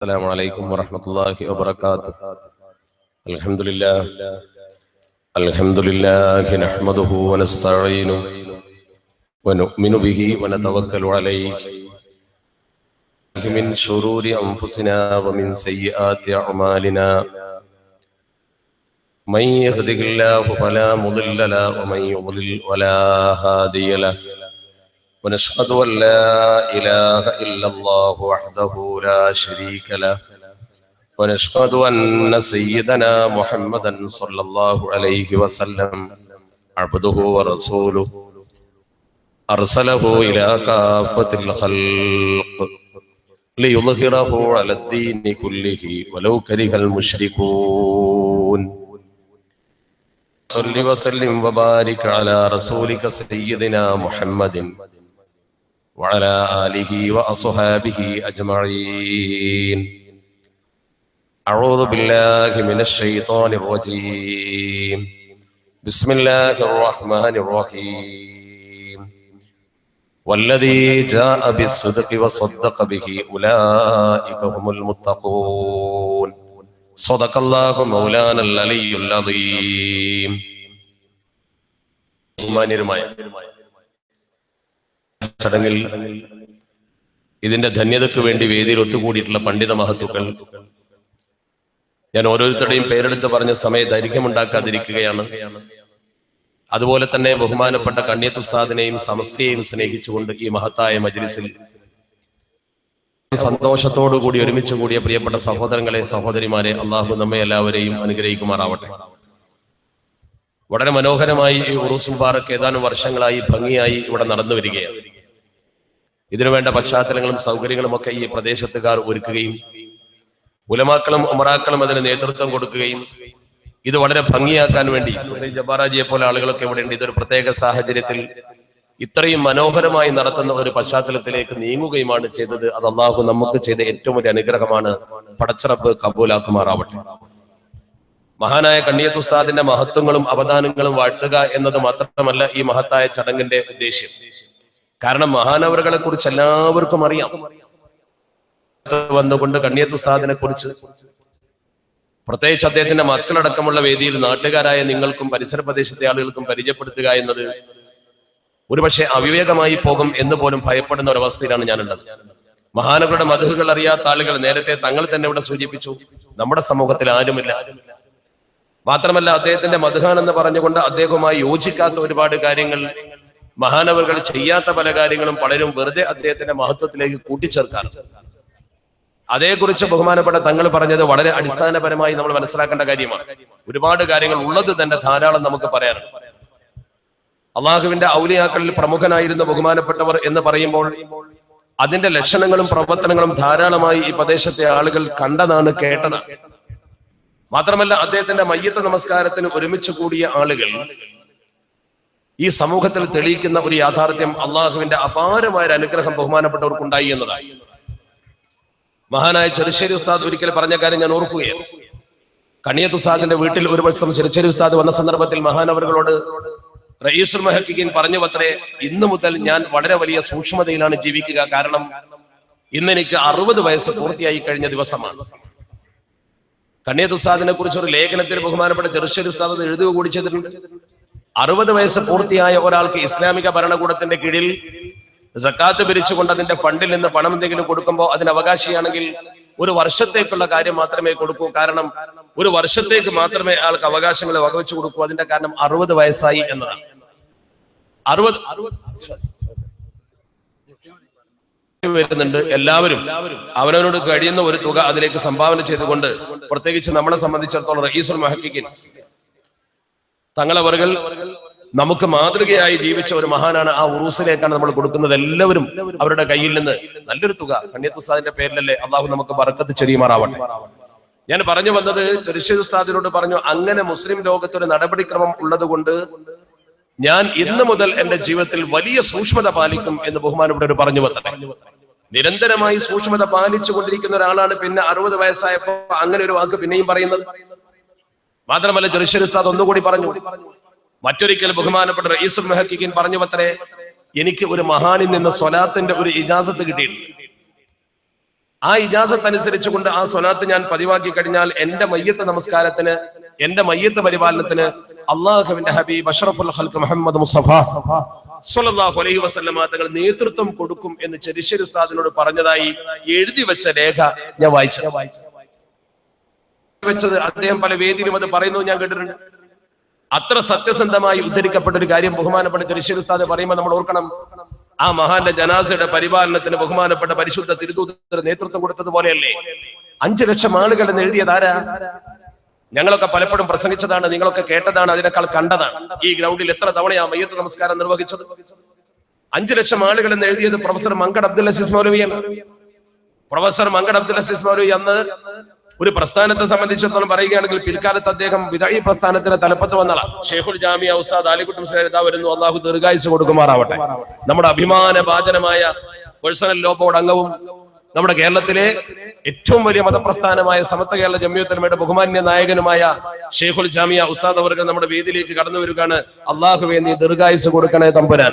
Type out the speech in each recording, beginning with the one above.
السلام عليكم ورحمة الله وبركاته. الحمد لله. الحمد لله نحمده ونستعينه ونؤمن به ونتوكل عليه. من شرور أنفسنا ومن سيئات أعمالنا. من يهده الله فلا مضل له ومن يضلل ولا هادي له. ونشهد أن لا إله إلا الله وحده لا شريك له ونشهد أن سيدنا محمدا صلى الله عليه وسلم عبده ورسوله أرسله إلى كافة الخلق ليظهره على الدين كله ولو كره المشركون صل وسلم وبارك على رسولك سيدنا محمد وعلى آله وأصحابه أجمعين أعوذ بالله من الشيطان الرجيم بسم الله الرحمن الرحيم والذي جاء بالصدق وصدق به أولئك هم المتقون صدق الله مولانا العلي العظيم ബഹുമാന്യരുമായ ചടങ്ങിൽ ഇതിന്റെ ധന്യതയ്ക്ക് വേണ്ടി വേദിയിൽ ഒത്തുകൂടിയിട്ടുള്ള പണ്ഡിത മഹത്തുക്കൾ ഞാൻ ഓരോരുത്തരുടെയും പേരെടുത്ത് പറഞ്ഞ സമയ ദൈർഘ്യമുണ്ടാക്കാതിരിക്കുകയാണ്. അതുപോലെ തന്നെ ബഹുമാനപ്പെട്ട കണ്യത്തുസാദിനെയും സമസ്യയെയും സ്നേഹിച്ചുകൊണ്ട് ഈ മഹത്തായ മജ്ലിസിൽ സന്തോഷത്തോടുകൂടി ഒരുമിച്ച് കൂടിയ പ്രിയപ്പെട്ട സഹോദരങ്ങളെ സഹോദരിമാരെ അള്ളാഹു നമ്മെ എല്ലാവരെയും അനുഗ്രഹിക്കുമാറാവട്ടെ. വളരെ മനോഹരമായി ഈ ഉറൂസ് മുബാറക്ക് ഏതാനും വർഷങ്ങളായി ഭംഗിയായി ഇവിടെ നടന്നു വരികയാണ് ഇതിനുവേണ്ട പശ്ചാത്തലങ്ങളും സൗകര്യങ്ങളും ഒക്കെ ഈ പ്രദേശത്തുകാർ ഒരുക്കുകയും ഉലമാക്കളും ഉമറാക്കളും അതിന് നേതൃത്വം കൊടുക്കുകയും ഇത് വളരെ ഭംഗിയാക്കാൻ വേണ്ടി ജബാറാജിയെ പോലെ ആളുകളൊക്കെ ഇവിടെ ഉണ്ട്. ഇതൊരു പ്രത്യേക സാഹചര്യത്തിൽ ഇത്രയും മനോഹരമായി നടത്തുന്ന ഒരു പശ്ചാത്തലത്തിലേക്ക് നീങ്ങുകയുമാണ് ചെയ്തത്. അത് അള്ളാഹു നമുക്ക് ചെയ്ത ഏറ്റവും വലിയ അനുഗ്രഹമാണ്. പടച്ചിറപ്പ് കബൂലാക്കുമാറാവട്ടെ. മഹാനായ കണ്ണിയത്തുസ്താദിന്റെ മഹത്വങ്ങളും അവദാനങ്ങളും വാഴ്ത്തുക എന്നത് മാത്രമല്ല ഈ മഹത്തായ ചടങ്ങിന്റെ ഉദ്ദേശ്യം. കാരണം മഹാനവറുകളെ കുറിച്ച് എല്ലാവർക്കും അറിയാം. വന്നുകൊണ്ട് കണ്ണിയത്തുസ്താദിനെ കുറിച്ച്. പ്രത്യേകിച്ച് അദ്ദേഹത്തിന്റെ മക്കളടക്കമുള്ള വേദിയിൽ നാട്ടുകാരായ നിങ്ങൾക്കും പരിസര പ്രദേശത്തെ ആളുകൾക്കും പരിചയപ്പെടുത്തുക എന്നത് ഒരുപക്ഷെ അവിവേകമായി പോകും എന്ന് പോലും ഭയപ്പെടുന്ന ഒരവസ്ഥയിലാണ് ഞാനുള്ളത്. മഹാനവരുടെ മധുകൾ അറിയാത്ത ആളുകൾ നേരത്തെ തങ്ങൾ തന്നെ ഇവിടെ സൂചിപ്പിച്ചു നമ്മുടെ സമൂഹത്തിൽ ആരുമില്ല. മാത്രമല്ല അദ്ദേഹത്തിന്റെ മധുഹാൻ എന്ന് പറഞ്ഞുകൊണ്ട് അദ്ദേഹവുമായി യോജിക്കാത്ത ഒരുപാട് കാര്യങ്ങൾ മഹാനവറുകൾ ചെയ്യാത്ത പല കാര്യങ്ങളും പലരും വെറുതെ അദ്ദേഹത്തിന്റെ മഹത്വത്തിലേക്ക് കൂട്ടിച്ചേർക്കാറ് അതേക്കുറിച്ച് ബഹുമാനപ്പെട്ട തങ്ങൾ പറഞ്ഞത് വളരെ അടിസ്ഥാനപരമായി നമ്മൾ മനസ്സിലാക്കേണ്ട കാര്യമാണ്. ഒരുപാട് കാര്യങ്ങൾ ഉള്ളത് തന്നെ ധാരാളം നമുക്ക് പറയാനുണ്ട്. അള്ളാഹുവിന്റെ ഔലിയാക്കളിൽ പ്രമുഖനായിരുന്ന ബഹുമാനപ്പെട്ടവർ എന്ന് പറയുമ്പോൾ അതിന്റെ ലക്ഷണങ്ങളും പ്രവർത്തനങ്ങളും ധാരാളമായി ഈ പ്രദേശത്തെ ആളുകൾ കണ്ടതാണ് കേട്ടതാണ്. മാത്രമല്ല അദ്ദേഹത്തിന്റെ മയ്യത്ത് നമസ്കാരത്തിന് ഒരുമിച്ച് കൂടിയ ആളുകൾ ഈ സമൂഹത്തിൽ തെളിയിക്കുന്ന ഒരു യാഥാർത്ഥ്യം അള്ളാഹുവിന്റെ അപാരമായ ഒരു അനുഗ്രഹം ബഹുമാനപ്പെട്ടവർക്കുണ്ടായി എന്നതാണ്. മഹാനായ ചെറുശ്ശേരി ഉസ്താദ് ഒരിക്കൽ പറഞ്ഞ കാര്യം ഞാൻ ഓർക്കുകയാണ്. കണിയത്ത് ഉസ്താദിന്റെ വീട്ടിൽ ഒരു വർഷം ചെറുശ്ശേരി ഉസ്താദ് വന്ന സന്ദർഭത്തിൽ മഹാനവറുകളോട് റയീസുൽ മെഹക്കിൻ പറഞ്ഞു അത്രേ ഇന്നു മുതൽ ഞാൻ വളരെ വലിയ സൂക്ഷ്മതയിലാണ് ജീവിക്കുക. കാരണം ഇന്ന് എനിക്ക് അറുപത് വയസ്സ് പൂർത്തിയായി കഴിഞ്ഞ ദിവസമാണ്. കണ്ണിയത്ത് ഉസ്താദിനെ കുറിച്ച് ഒരു ലേഖനത്തിൽ ബഹുമാനപ്പെട്ട ചെറുശ്ശേരി ഉസ്താദ് എഴുതുക കൂടി ചെയ്തിട്ടുണ്ട്. അറുപത് വയസ്സ് പൂർത്തിയായ ഒരാൾക്ക് ഇസ്ലാമിക ഭരണകൂടത്തിന്റെ കീഴിൽ സക്കാത്ത് പിരിച്ചുകൊണ്ട് അതിന്റെ ഫണ്ടിൽ നിന്ന് പണം എന്തെങ്കിലും കൊടുക്കുമ്പോൾ അതിന് അവകാശിയാണെങ്കിൽ ഒരു വർഷത്തേക്കുള്ള കാര്യം മാത്രമേ കൊടുക്കൂ. കാരണം ഒരു വർഷത്തേക്ക് മാത്രമേ ആൾക്ക് അവകാശങ്ങൾ വകവെച്ചു കൊടുക്കൂ. അതിന്റെ കാരണം അറുപത് വയസ്സായി എന്നതാണ്. അറുപത് വരുന്നുണ്ട്. എല്ലാവരും അവനവനോട് കഴിയുന്ന ഒരു തുക അതിലേക്ക് സംഭാവന ചെയ്തുകൊണ്ട് പ്രത്യേകിച്ച് നമ്മളെ സംബന്ധിച്ചിടത്തോളം റഹീസുൽ മഹക്കിൻ തങ്ങളവറുകൾ നമുക്ക് മാതൃകയായി ജീവിച്ച ഒരു മഹാനാണ് ആ ഉറൂസിലേക്കാണ് നമ്മൾ കൊടുക്കുന്നത് എല്ലാവരും അവരുടെ കയ്യിൽ നിന്ന്. നല്ലൊരു തുക. കണ്യത്തുസ്താദിന്റെ പേരിലല്ലേ അള്ളാഹു നമുക്ക് പറക്കത്ത് ചെറിയുമാറാവട്ടെ ഞാൻ പറഞ്ഞു വന്നത് ചെറുശ്ശേരി ഉസ്താദിനോട് പറഞ്ഞു അങ്ങനെ മുസ്ലിം ലോകത്തൊരു നടപടിക്രമം ഉള്ളത് കൊണ്ട് ഞാൻ ഇന്ന് മുതൽ എന്റെ ജീവിതത്തിൽ വലിയ സൂക്ഷ്മത പാലിക്കും എന്ന് ബഹുമാനപ്പെട്ടവർ പറഞ്ഞു വത്തട്ടെ. നിരന്തരമായി സൂക്ഷ്മത പാലിച്ചു കൊണ്ടിരിക്കുന്ന ഒരാളാണ് പിന്നെ അറുപത് വയസ്സായപ്പോ അങ്ങനെ ഒരു വാക്ക് പിന്നെയും പറയുന്നത്. മാത്രമല്ല ചെറുശ്ശേരി ഉസ്താദ് ഒന്നുകൂടി പറഞ്ഞു. മറ്റൊരിക്കൽ ബഹുമാനപ്പെട്ട റയീസുൽ മെഹക്കിൻ പറഞ്ഞു പത്രേ എനിക്ക് ഒരു മഹാനിൽ നിന്ന് സ്വലാത്തിന്റെ ഒരു ഇജാസത്ത് കിട്ടിയിട്ടുണ്ട്. ആ ഇജാസത്ത് അനുസരിച്ചുകൊണ്ട് ആ സ്വലാത്ത് ഞാൻ പതിവാക്കി കഴിഞ്ഞാൽ എന്റെ മയ്യത്ത് നമസ്കാരത്തിന് എന്റെ മയ്യത്ത് പരിപാലനത്തിന് അള്ളാഹുവിന്റെ ഹബീബ് അഷ്റഫുൽ ഹൽക്ക് മുഹമ്മദ് മുസ്തഫ സ്വല്ലല്ലാഹു അലൈഹി വസല്ലമ തങ്ങൾ നേതൃത്വം കൊടുക്കും എന്ന് ചെരിശ്ശേരി ഉസ്താദിനോട് പറഞ്ഞതായി എഴുതി വെച്ച രേഖ ഞാൻ വായിച്ചു വെച്ചത് അദ്ദേഹം പല വേദിയിലും അത് പറയുന്നു ഞാൻ കേട്ടിട്ടുണ്ട്. അത്ര സത്യസന്ധമായി ഉദ്ധരിക്കപ്പെട്ട ഒരു കാര്യം ബഹുമാനപ്പെട്ട തൃശ്ശൂർ ഉസ്താദ് പറയുമ്പോൾ നമ്മൾ ഓർക്കണം. ആ മഹാന്റെ ജനാസയുടെ പരിപാലനത്തിന് ബഹുമാനപ്പെട്ട പരിശുദ്ധ തിരുതൂത്ത നേതൃത്വം കൊടുത്തതുപോലെയല്ലേ അഞ്ചു ലക്ഷം ആളുകൾ എന്ന് എഴുതിയത് ആരാ? ഞങ്ങളൊക്കെ പലപ്പോഴും പ്രസംഗിച്ചതാണ് നിങ്ങളൊക്കെ കേട്ടതാണ് അതിനേക്കാൾ കണ്ടതാണ്. ഈ ഗ്രൗണ്ടിൽ എത്ര തവണയാ മയ്യത്ത് നമസ്കാരം നിർവഹിച്ചത്? അഞ്ചു ലക്ഷം ആളുകൾ എന്ന് എഴുതിയത് പ്രൊഫസർ മങ്കട് അബ്ദുൽ അസീസ് മൗലവിയാണ് പ്രൊഫസർ മങ്കട് അബ്ദുൽ അസീസ് മൗലവി അന്ന് ഒരു പ്രസ്ഥാനത്തെ സംബന്ധിച്ചിടത്തോളം പറയുകയാണെങ്കിൽ പിൽക്കാലത്ത് അദ്ദേഹം വിദായി പ്രസ്ഥാനത്തിന്റെ തലപ്പത്ത് വന്നതാണ് ഷെയ്ഖുൽ ജാമിയ ഉസ്താദ് അലിക്കുട്ടും ഇതാ വരുന്നു. അള്ളാഹു ദീർഘായുസ് കൊടുക്കുമാറാവട്ടെ. നമ്മുടെ അഭിമാന ഭാചനമായ പേഴ്സണൽ ലോ ബോർഡ് അംഗവും നമ്മുടെ കേരളത്തിലെ ഏറ്റവും വലിയ മതപ്രസ്ഥാനമായ സമത്വ കേരള ജമ്മിയത്തലമയുടെ ബഹുമാന്യ നായകനുമായ ഷെയ്ഖുൽ ജാമിയ ഉസ്താദ് അവർക്ക് നമ്മുടെ വേദിയിലേക്ക് കടന്നു വരികയാണ്. അള്ളാഹുവെ നീ ദീർഘായുസ് കൊടുക്കണേ തമ്പുരാൻ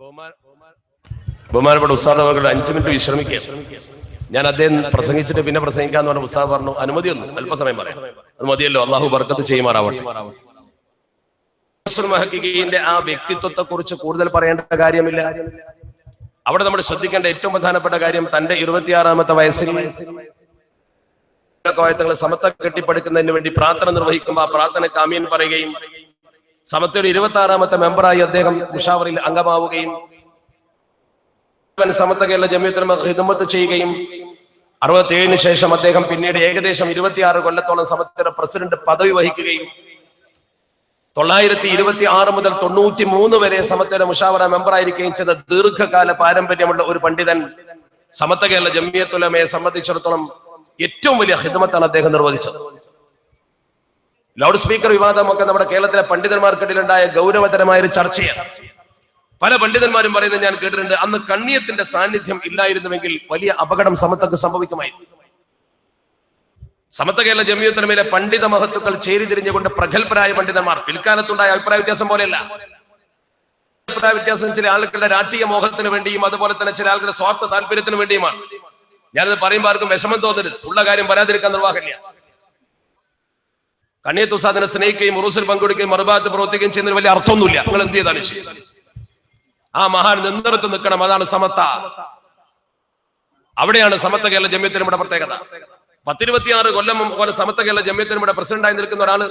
ബഹുമാനപ്പെട്ട ഉസ്താദ് അവരുടെ അഞ്ചു മിനിറ്റ് വിശ്രമിക്കുക. ഞാൻ അദ്ദേഹം പ്രസംഗിച്ചിട്ട് പിന്നെ പ്രസംഗിക്കാന്ന് പറഞ്ഞ ഉസ്താദ് പറഞ്ഞു അനുമതിയൊന്നും അല്പസമയം പറയാം. അത് മതിയല്ലോ അള്ളാഹു ബർക്കത്ത് ചെയ്യുമാറാവട്ടെ. ആ വ്യക്തിത്വത്തെ കുറിച്ച് കൂടുതൽ പറയേണ്ട കാര്യമില്ല. അവിടെ നമ്മൾ ശ്രദ്ധിക്കേണ്ട ഏറ്റവും പ്രധാനപ്പെട്ട കാര്യം തന്റെ ഇരുപത്തിയാറാമത്തെ വയസ്സിൽ കോയത്തങ്ങൾ സമത്വ കെട്ടിപ്പടുക്കുന്നതിന് വേണ്ടി പ്രാർത്ഥന നിർവഹിക്കുമ്പോൾ ആ പ്രാർത്ഥന കാമ്യൻ പറയുകയും സമത്വയുടെ ഇരുപത്തി ആറാമത്തെ മെമ്പറായി അദ്ദേഹം മുഷാവറിൽ അംഗമാവുകയും സമത്ത കേരള ജമിയത്തിന് ഹിദമത്ത് ചെയ്യുകയും അറുപത്തിയേഴിന് ശേഷം അദ്ദേഹം പിന്നീട് ഏകദേശം ഇരുപത്തിയാറ് കൊല്ലത്തോളം സമത്വയുടെ പ്രസിഡന്റ് പദവി വഹിക്കുകയും തൊള്ളായിരത്തി ഇരുപത്തി ആറ് മുതൽ തൊണ്ണൂറ്റി മൂന്ന് വരെ സമത്വയുടെ മുഷാവറ മെമ്പറായിരിക്കുകയും ചെയ്ത ദീർഘകാല പാരമ്പര്യമുള്ള ഒരു പണ്ഡിതൻ സമത്ത കേരള ജമിയത്തുലമയെ സംബന്ധിച്ചിടത്തോളം ഏറ്റവും വലിയ ഹിദമത്താണ് അദ്ദേഹം നിർവഹിച്ചത്. ലൗഡ് സ്പീക്കർ വിവാദമൊക്കെ നമ്മുടെ കേരളത്തിലെ പണ്ഡിതന്മാർക്കിടയിലുണ്ടായ ഗൗരവതരമായ ഒരു ചർച്ചയാണ്. പല പണ്ഡിതന്മാരും പറയുന്നത് ഞാൻ കേട്ടിട്ടുണ്ട് അന്ന് കണ്ണിയത്തിന്റെ സാന്നിധ്യം ഇല്ലായിരുന്നുവെങ്കിൽ വലിയ അപകടം സമത്തക്ക് സംഭവിക്കുമായിരുന്നു. സമത്വ കേരള ജമിയത്തിനുമേലെ പണ്ഡിത മഹത്തുക്കൾ ചേരിതിരിഞ്ഞുകൊണ്ട് പ്രഗത്ഭരായ പണ്ഡിതന്മാർ പിൽക്കാലത്തുണ്ടായ അഭിപ്രായ വ്യത്യാസം പോലെയല്ല. അഭിപ്രായ വ്യത്യാസം ചില ആളുകളുടെ രാഷ്ട്രീയ മോഹത്തിന് വേണ്ടിയും അതുപോലെ തന്നെ ചില ആളുകളുടെ സ്വാർത്ഥ താല്പര്യത്തിന് വേണ്ടിയുമാണ്. ഞാനത് പറയുമ്പോൾ ആർക്കും വിഷമം തോന്നരുത്. ഉള്ള കാര്യം പറയാതിരിക്കാൻ നിർവാഹമില്ല. കണ്ണിയത്ത് ഉസ്താദിനെ സ്നേഹിക്കുകയും ഉറൂസിൽ പങ്കെടുക്കുകയും മറുഭാഗത്ത് പ്രവർത്തിക്കുകയും ചെയ്യുന്നതിന് വലിയ അർത്ഥമൊന്നുമില്ല. നിങ്ങൾ എന്ത് ചെയ്താലും ശരി. ആ മഹാൻ നിന്നിടത്ത് നിൽക്കണം. അതാണ് സമത്ത. അവിടെയാണ് സമത്ത കേരള ജമ്യത്തിനുടെ പ്രത്യേകത. പത്തിരുപത്തിയാറ് കൊല്ലം പോലെ സമത്ത കേരള ജമ്യത്തിനുടെ പ്രസിഡന്റായി നിൽക്കുന്ന ഒരാൾ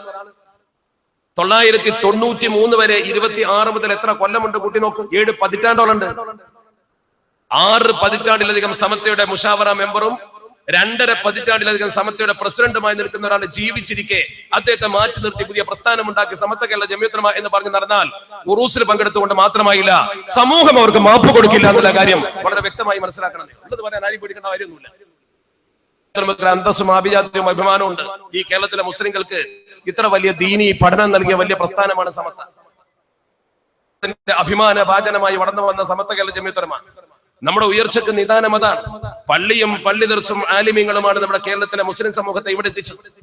തൊള്ളായിരത്തി തൊണ്ണൂറ്റി മൂന്ന് വരെ ഇരുപത്തി ആറ് മുതൽ എത്ര കൊല്ലമുണ്ട് കൂട്ടി നോക്ക്. ഏഴ് പതിറ്റാണ്ടോളുണ്ട് ആറ് പതിറ്റാണ്ടിലധികം സമത്തയുടെ മുഷാവറ മെമ്പറും രണ്ടര പതിറ്റാണ്ടിലധികം സമത്വയുടെ പ്രസിഡന്റുമായി നിൽക്കുന്ന ഒരാൾ ജീവിച്ചിരിക്കെ അദ്ദേഹത്തെ മാറ്റി നിർത്തി പുതിയ പ്രസ്ഥാനം ഉണ്ടാക്കി സമത്വ കേരള ജമ്യത്രമ എന്ന് പറഞ്ഞ് നടന്നാൽ ഉറൂസിൽ പങ്കെടുത്തുകൊണ്ട് മാത്രമായില്ല സമൂഹം അവർക്ക് മാപ്പ് കൊടുക്കില്ല എന്നുള്ള കാര്യം വളരെ വ്യക്തമായി മനസ്സിലാക്കണം. ഉള്ളത് പറയാൻ ആരും പേടിക്കേണ്ട കാര്യമൊന്നുമില്ല. അന്തസ്സും ആഭിജാത്യവും അഭിമാനവും ഉണ്ട് ഈ കേരളത്തിലെ മുസ്ലിങ്ങൾക്ക് ഇത്ര വലിയ ദീനി പഠനം നൽകിയ വലിയ പ്രസ്ഥാനമാണ് സമത്ത അഭിമാന ഭാജനമായി വളർന്നു വന്ന സമത്വ കേരള ജമ്യത്തരമാണ് നമ്മുടെ ഉയർച്ചക്ക് നിദാനം അതാണ്. പള്ളിയും പള്ളി ദർശും ആലിമ്യങ്ങളുമാണ് നമ്മുടെ കേരളത്തിലെ മുസ്ലിം സമൂഹത്തെ ഇവിടെ എത്തിച്ചത്.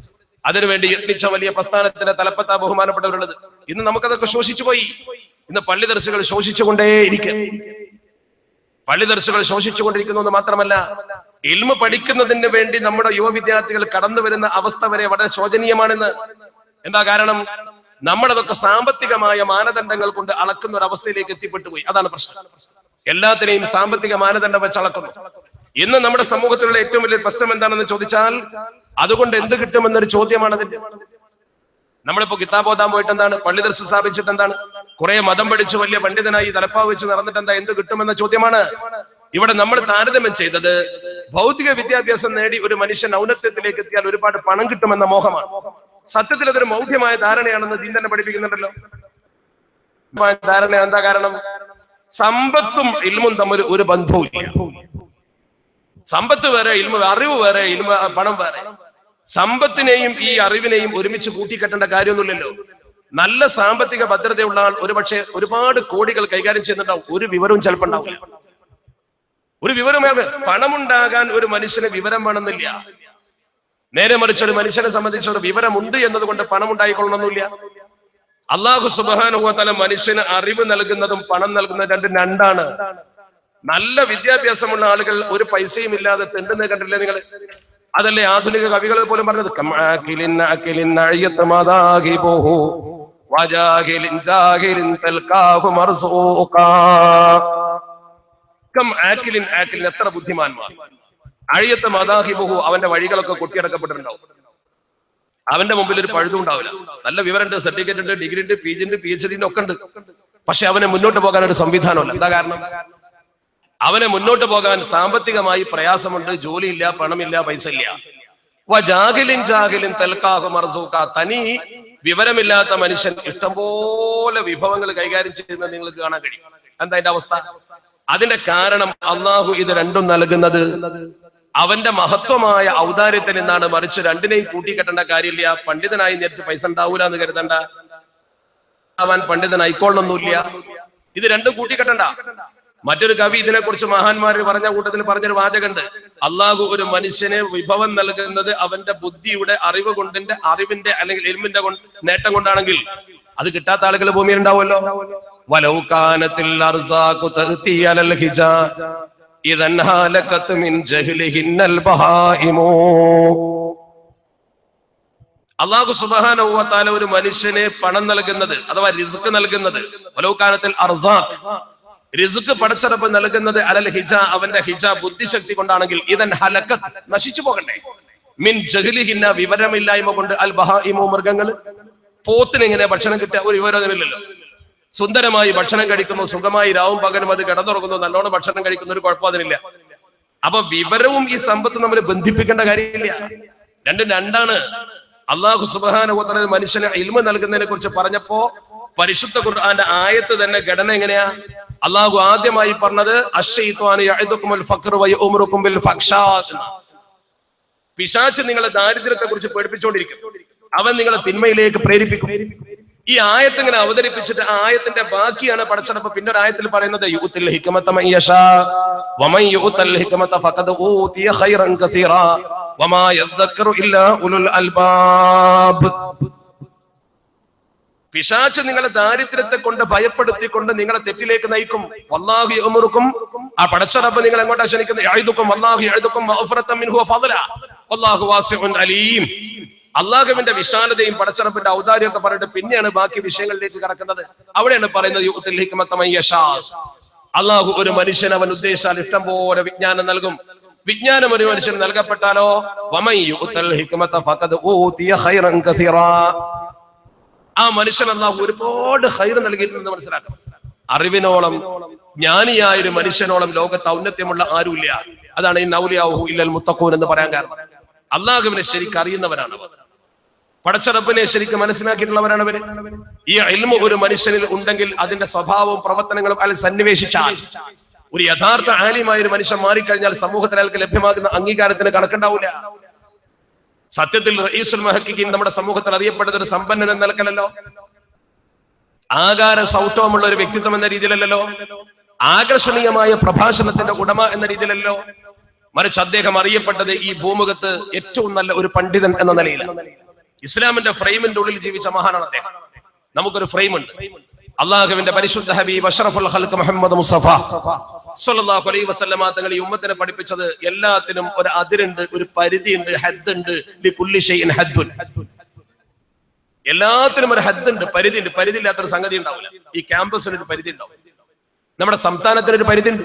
അതിനുവേണ്ടി യത്നിച്ച വലിയ പ്രസ്ഥാനത്തിന്റെ തലപ്പത്താ ബഹുമാനപ്പെട്ടവരുള്ളത്. ഇന്ന് നമുക്കതൊക്കെ ശോഷിച്ചു പോയി. ഇന്ന് പള്ളി ദർശകൾ ശോഷിച്ചുകൊണ്ടേയിരിക്കും. പള്ളി ദർശകൾ ശോഷിച്ചുകൊണ്ടിരിക്കുന്നു മാത്രമല്ല ഇൽമ പഠിക്കുന്നതിന് വേണ്ടി നമ്മുടെ യുവ വിദ്യാർത്ഥികൾ കടന്നു വരുന്ന അവസ്ഥ വരെ വളരെ ശോചനീയമാണെന്ന്. എന്താ കാരണം? നമ്മളതൊക്കെ സാമ്പത്തികമായ മാനദണ്ഡങ്ങൾ കൊണ്ട് അളക്കുന്ന ഒരു അവസ്ഥയിലേക്ക് എത്തിപ്പെട്ടു പോയി. അതാണ് പ്രശ്നം. എല്ലാത്തിനെയും സാമ്പത്തിക മാനദണ്ഡം വെച്ച് അളക്കുന്നു. ഇന്ന് നമ്മുടെ സമൂഹത്തിലുള്ള ഏറ്റവും വലിയ പ്രശ്നം എന്താണെന്ന് ചോദിച്ചാൽ അതുകൊണ്ട് എന്ത് കിട്ടുമെന്നൊരു ചോദ്യമാണ് അതിന്റെ നമ്മളിപ്പോ കിതാബ് ഓതാൻ പോയിട്ട് എന്താണ് പള്ളി ദർശ സ്ഥാപിച്ചിട്ട് എന്താണ് കുറെ മതം പഠിച്ച് വലിയ പണ്ഡിതനായി തലപ്പാവ് വെച്ച് നടന്നിട്ട് എന്താ എന്ത് കിട്ടുമെന്ന ചോദ്യമാണ്. ഇവിടെ നമ്മൾ താരതമ്യം ചെയ്തത് ഭൗതിക വിദ്യാഭ്യാസം നേടി ഒരു മനുഷ്യൻ ഔന്നത്യത്തിലേക്ക് എത്തിയാൽ ഒരുപാട് പണം കിട്ടുമെന്ന മോഹമാണ്. സത്യത്തിൽ അതൊരു മൗഢ്യമായ ധാരണയാണെന്ന് ദീൻ തന്നെ പഠിപ്പിക്കുന്നുണ്ടല്ലോ. ധാരണ എന്താ കാരണം? സമ്പത്തും ഇൽമും തമ്മിൽ ഒരു ബന്ധവും സമ്പത്ത് വേറെ ഇൽമ അറിവ് വേറെ ഇൽമ പണം വേറെ. സമ്പത്തിനെയും ഈ അറിവിനെയും ഒരുമിച്ച് കൂട്ടിക്കെട്ടേണ്ട കാര്യമൊന്നുമില്ലല്ലോ. നല്ല സാമ്പത്തിക ഭദ്രതയുള്ള ആൾ ഒരുപക്ഷെ ഒരുപാട് കോടികൾ കൈകാര്യം ചെയ്യുന്നുണ്ടാവും. ഒരു വിവരവും ചിലപ്പോൾ ഉണ്ടാവില്ല. ഒരു വിവരം പണമുണ്ടാകാൻ ഒരു മനുഷ്യന് വിവരം വേണമെന്നില്ല. നേരെ മറിച്ച് ഒരു മനുഷ്യനെ സംബന്ധിച്ച് ഒരു വിവരമുണ്ട് എന്നതുകൊണ്ട് പണം ഉണ്ടായിക്കൊള്ളണമെന്നില്ല അള്ളാഹു സുബാനുഭവത്തല മനുഷ്യന് അറിവ് നൽകുന്നതും പണം നൽകുന്നതും രണ്ടും രണ്ടാണ്. നല്ല വിദ്യാഭ്യാസമുള്ള ആളുകൾ ഒരു പൈസയും ഇല്ലാതെ തെണ്ടുന്നത് കണ്ടില്ലേ നിങ്ങൾ അതല്ലേ ആധുനിക കവികൾ പോലും പറഞ്ഞത്? എത്ര ബുദ്ധിമാന്മാർ? അഴിയത്ത് മതാഹിബുഹു അവന്റെ വഴികളൊക്കെ കൊട്ടിയടക്കപ്പെട്ടിട്ടുണ്ടാവും അവന്റെ മുമ്പിൽ ഒരു പഴുതും ഉണ്ടാവില്ല. നല്ല വിവരമുണ്ട് സർട്ടിഫിക്കറ്റ് ഉണ്ട് ഡിഗ്രി ഉണ്ട് പി ജി ഉണ്ട് പി എച്ച് ഡി ഒക്കെ ഉണ്ട്. പക്ഷെ അവനെ മുന്നോട്ട് പോകാൻ ഒരു സംവിധാനമല്ല. എന്താ കാരണം? അവനെ മുന്നോട്ട് പോകാൻ സാമ്പത്തികമായി പ്രയാസമുണ്ട് ജോലിയില്ല പണമില്ല പൈസ ഇല്ല ജാഹിലിൻ ജാഹിലിൻ തൽക്കാഹു മറസൂക്ക തനി വിവരമില്ലാത്ത മനുഷ്യൻ ഇഷ്ടംപോലെ വിഭവങ്ങൾ കൈകാര്യം ചെയ്യുന്നത് നിങ്ങൾക്ക് കാണാൻ കഴിയും. എന്താ അതിന്റെ അവസ്ഥ? അതിന്റെ കാരണം അള്ളാഹു ഇത് രണ്ടും നൽകുന്നത് അവന്റെ മഹത്വമായ ഔദാര്യത്തിൽ നിന്നാണ് മറിച്ച് രണ്ടിനെയും കൂട്ടിക്കെട്ടേണ്ട കാര്യമില്ല. പണ്ഡിതനായി നേരിച്ച് പൈസ ഉണ്ടാവൂല എന്ന് കരുതണ്ട. അവൻ പണ്ഡിതനായിക്കൊള്ളൊന്നുമില്ല. ഇത് രണ്ടും കൂട്ടിക്കെട്ടണ്ട. മറ്റൊരു കവി ഇതിനെക്കുറിച്ച് മഹാന്മാർ പറഞ്ഞ കൂട്ടത്തിൽ പറഞ്ഞൊരു വാചകണ്ട് അള്ളാഹു ഒരു മനുഷ്യന് വിഭവം നൽകുന്നത് അവന്റെ ബുദ്ധിയുടെ അറിവ് കൊണ്ടിന്റെ അറിവിന്റെ അല്ലെങ്കിൽ എരുമിന്റെ നേട്ടം കൊണ്ടാണെങ്കിൽ. അത് കിട്ടാത്ത ആളുകൾ ഭൂമിയിൽ ഉണ്ടാവുമല്ലോ. വലൗകാനത്തിൽ അള്ളാഹു തആല ഒരു മനുഷ്യനെ പണം നൽകുന്നത് അഥവാ റിസ്ക് നൽകുന്നത്. വലൗകാനത്തിൽ അർസാഖ്. റിസ്ക് പടച്ചറപ്പ് നൽകുന്നത് അലൽ ഹിജ അവന്റെ ഹിജ ബുദ്ധിശക്തി കൊണ്ടാണെങ്കിൽ ഇതൻ ഹലക്കത്ത് നശിച്ചു പോകണ്ടേ. മിൻ ജഹ്ലിഹിന്ന വിവരമില്ലായ്മ കൊണ്ട് അൽ ബഹായിമു മൃഗങ്ങൾ പോത്തിന് ഇങ്ങനെ ഭക്ഷണം കിട്ടിയ ഒരു വിവരം വിവരമില്ലല്ലോ സുന്ദരമായി ഭക്ഷണം കഴിക്കുന്നു സുഖമായി രാവും പകലും അത് കിടന്നുറങ്ങുന്നു നല്ലോണം ഭക്ഷണം കഴിക്കുന്ന ഒരു കുഴപ്പം അതിനില്ല. അപ്പൊ വിവരവും ഈ സമ്പത്തും നമ്മൾ ബന്ധിപ്പിക്കേണ്ട കാര്യമില്ല. രണ്ടും രണ്ടാണ്. അള്ളാഹു സുബാന മനുഷ്യന് ഇൽമ നൽകുന്നതിനെ കുറിച്ച് പറഞ്ഞപ്പോ പരിശുദ്ധ ഖുർആന്റെ ആയത്ത് തന്നെ ഘടന എങ്ങനെയാ? അള്ളാഹു ആദ്യമായി പറഞ്ഞത് പിശാച്ച് നിങ്ങളെ ദാരിദ്ര്യത്തെ കുറിച്ച് പേടിപ്പിച്ചുകൊണ്ടിരിക്കും. അവൻ നിങ്ങളെ തിന്മയിലേക്ക് പ്രേരിപ്പിക്കും. ഈ ആയത്ത് ഇങ്ങനെ അവതരിപ്പിച്ചിട്ട് ആ ആയത്തിന്റെ ബാക്കിയാണ് പടച്ചടപ്പ് പിന്നെ ഒരു ആയത്തിൽ പറയുന്നത് പിശാച്ച് നിങ്ങളെ ദാരിദ്ര്യത്തെ കൊണ്ട് ഭയപ്പെടുത്തിക്കൊണ്ട് നിങ്ങളെ തെറ്റിലേക്ക് നയിക്കും. വല്ലാഹു യഅ്മുറുക്കും ആ പടച്ചറബ് നിങ്ങൾ എങ്ങോട്ടാ ക്ഷണിക്കുന്നത്? എഴുതുക്കും വല്ലാഹു എഴുതുക്കും അലീം. അള്ളാഹുവിന്റെ വിശാലതയും പടച്ചറപ്പിന്റെ ഔദാര്യം ഒക്കെ പറഞ്ഞിട്ട് പിന്നെയാണ് ബാക്കി വിഷയങ്ങളിലേക്ക് കടക്കുന്നത്. അവിടെയാണ് പറയുന്നത് യുഗത്തിൽ അള്ളാഹു ഒരു മനുഷ്യൻ അവൻ ഉദ്ദേശിച്ചാൽ ഇഷ്ടം പോലെ വിജ്ഞാനം നൽകും. വിജ്ഞാനം ഒരു മനുഷ്യന് നൽകപ്പെട്ടാലോ? ആ മനുഷ്യൻ അള്ളാഹു ഒരുപാട് ഹൈർ നൽകിയിട്ടുണ്ടെന്ന് മനസ്സിലാക്കണം. അറിവിനോളം ജ്ഞാനിയായ ഒരു മനുഷ്യനോളം ലോകത്ത് ഔന്നത്യമുള്ള ആരുമില്ല. അതാണ് ഈ നൗലിയാഹു ഇല്ലൽ മുത്തക്കൂൻ എന്ന് പറയാൻ കാരണം. അള്ളാഹുവിനെ ശരിക്കും അറിയുന്നവരാണ് അവർ. പടച്ചറപ്പിനെ ശരിക്കും മനസ്സിലാക്കിയിട്ടുള്ളവരാണ് അവർ ഈ അൽമ ഒരു മനുഷ്യനിൽ ഉണ്ടെങ്കിൽ അതിന്റെ സ്വഭാവവും പ്രവർത്തനങ്ങളും അയാൾ സന്നിവേശിച്ചാൽ ഒരു യഥാർത്ഥ ആലിമായ ഒരു മനുഷ്യൻ മാറിക്കഴിഞ്ഞാൽ സമൂഹത്തിൽ അയാൾക്ക് ലഭ്യമാകുന്ന അംഗീകാരത്തിന് കണക്കുണ്ടാവില്ല സത്യത്തിൽ റഈസുൽ മഹക്കിൻ നമ്മുടെ സമൂഹത്തിൽ അറിയപ്പെടുന്ന ഒരു സമ്പന്നൻ എന്ന നിലക്കലല്ലോ ആകാര സൗത്വമുള്ള ഒരു വ്യക്തിത്വം എന്ന രീതിയിലല്ലോ ആകർഷണീയമായ പ്രഭാഷണത്തിന്റെ ഉടമ എന്ന രീതിയിലല്ലോ മറിച്ച് അദ്ദേഹം അറിയപ്പെട്ടത് ഈ ഭൂമുഖത്ത് ഏറ്റവും നല്ല ഒരു പണ്ഡിതൻ എന്ന നിലയിലാണ്. ഇസ്ലാമിന്റെ ഫ്രെയിമിന്റെ ഉള്ളിൽ ജീവിച്ച മഹാനാണ് അദ്ദേഹം. നമുക്കൊരു ഫ്രെയിം ഉണ്ട് അള്ളാഹുവിന്റെ പരിശുദ്ധ ഹബീബ് അഷ്റഫുൽ ഖൽഖ് മുഹമ്മദ് മുസ്തഫ സല്ലല്ലാഹു അലൈഹി വസല്ലമ തങ്ങൾ ഈ ഉമ്മത്തിനെ പഠിപ്പിച്ചത് എല്ലാത്തിനും ഒരു അതിരുണ്ട് ഒരു പരിധിയുണ്ട് ഹദ് ഉണ്ട് ലികുല്ലി ഷൈഇൻ ഹദ്ദുൻ. എല്ലാത്തിനും ഒരു ഹദ് ഉണ്ട് പരിധി ഉണ്ട് പരിധി ഇല്ലാത്തൊരു സംഗതി ഉണ്ടാവില്ല. ഈ ക്യാമ്പസിന് ഒരു പരിധി ഉണ്ടാവും. നമ്മുടെ സംസ്ഥാനത്തിന് ഒരു പരിധി ഉണ്ട്.